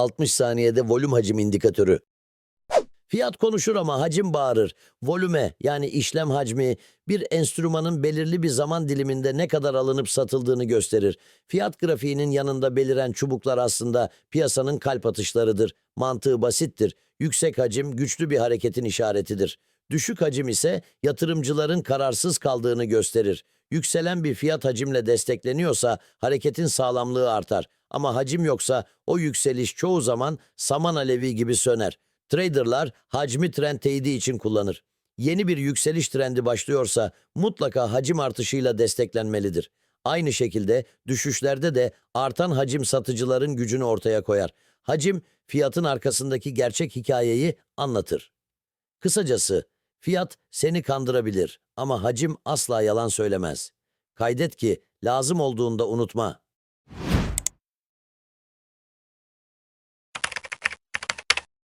60 saniyede volüm hacim indikatörü. Fiyat konuşur ama hacim bağırır. Volüme yani işlem hacmi bir enstrümanın belirli bir zaman diliminde ne kadar alınıp satıldığını gösterir. Fiyat grafiğinin yanında beliren çubuklar aslında piyasanın kalp atışlarıdır. Mantığı basittir. Yüksek hacim güçlü bir hareketin işaretidir. Düşük hacim ise yatırımcıların kararsız kaldığını gösterir. Yükselen bir fiyat hacimle destekleniyorsa hareketin sağlamlığı artar. Ama hacim yoksa o yükseliş çoğu zaman saman alevi gibi söner. Traderlar hacmi trend teyidi için kullanır. Yeni bir yükseliş trendi başlıyorsa mutlaka hacim artışıyla desteklenmelidir. Aynı şekilde düşüşlerde de artan hacim satıcıların gücünü ortaya koyar. Hacim fiyatın arkasındaki gerçek hikayeyi anlatır. Kısacası fiyat seni kandırabilir ama hacim asla yalan söylemez. Kaydet ki lazım olduğunda unutma.